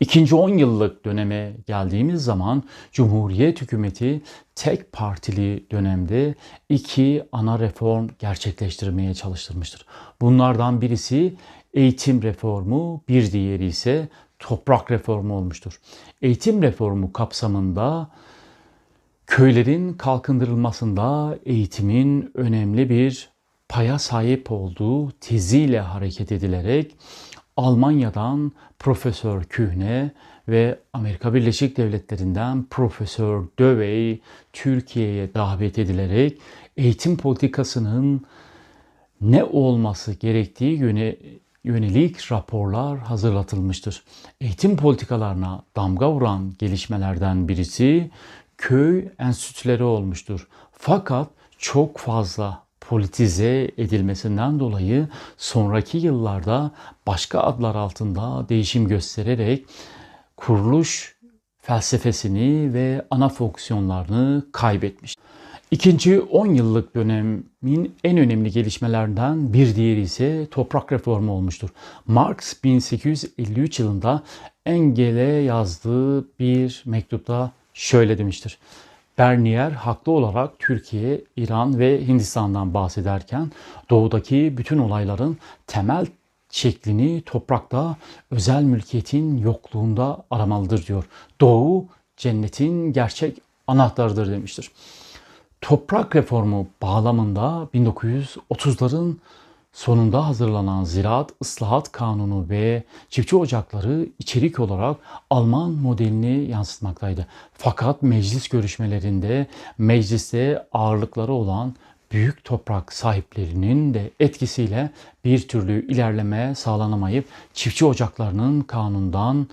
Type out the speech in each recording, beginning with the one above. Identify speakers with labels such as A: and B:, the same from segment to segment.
A: İkinci 10 yıllık döneme geldiğimiz zaman Cumhuriyet hükümeti tek partili dönemde iki ana reform gerçekleştirmeye çalıştırmıştır. Bunlardan birisi eğitim reformu, bir diğeri ise toprak reformu olmuştur. Eğitim reformu kapsamında köylerin kalkındırılmasında eğitimin önemli bir paya sahip olduğu teziyle hareket edilerek Almanya'dan Profesör Kühne ve Amerika Birleşik Devletleri'nden Profesör Dövey Türkiye'ye davet edilerek eğitim politikasının ne olması gerektiği yöne, yönelik raporlar hazırlatılmıştır. Eğitim politikalarına damga vuran gelişmelerden birisi köy enstitüleri olmuştur. Fakat çok fazla politize edilmesinden dolayı sonraki yıllarda başka adlar altında değişim göstererek kuruluş felsefesini ve ana fonksiyonlarını kaybetmiş. İkinci 10 yıllık dönemin en önemli gelişmelerinden bir diğeri ise toprak reformu olmuştur. Marx 1853 yılında Engel'e yazdığı bir mektupta şöyle demiştir. Bernier haklı olarak Türkiye, İran ve Hindistan'dan bahsederken doğudaki bütün olayların temel şeklini toprakta özel mülkiyetin yokluğunda aramalıdır diyor. Doğu cennetin gerçek anahtarıdır demiştir. Toprak reformu bağlamında 1930'ların sonunda hazırlanan Ziraat Islahat Kanunu ve çiftçi ocakları içerik olarak Alman modelini yansıtmaktaydı. Fakat meclis görüşmelerinde mecliste ağırlıkları olan büyük toprak sahiplerinin de etkisiyle bir türlü ilerleme sağlanamayıp çiftçi ocaklarının kanundan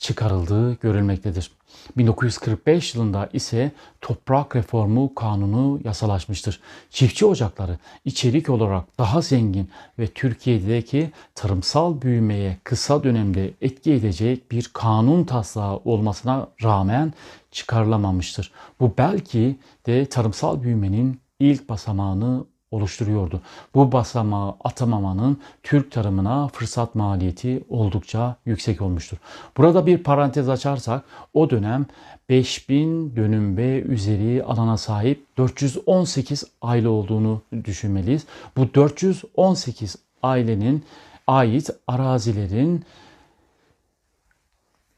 A: çıkarıldığı görülmektedir. 1945 yılında ise toprak reformu kanunu yasalaşmıştır. Çiftçi ocakları içerik olarak daha zengin ve Türkiye'deki tarımsal büyümeye kısa dönemde etki edecek bir kanun taslağı olmasına rağmen çıkarılamamıştır. Bu belki de tarımsal büyümenin ilk basamağını oluşturuyordu. Bu basamağı atamamanın Türk tarımına fırsat maliyeti oldukça yüksek olmuştur. Burada bir parantez açarsak o dönem 5000 dönüm ve üzeri alana sahip 418 aile olduğunu düşünmeliyiz. Bu 418 ailenin ait arazilerin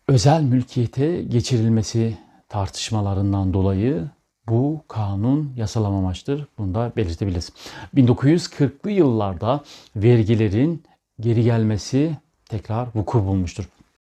A: özel mülkiyete geçirilmesi tartışmalarından dolayı bu kanun yasalamamaçtır. Bunu da belirtebiliriz. 1940'lı yıllarda vergilerin geri gelmesi tekrar vuku bulmuştur.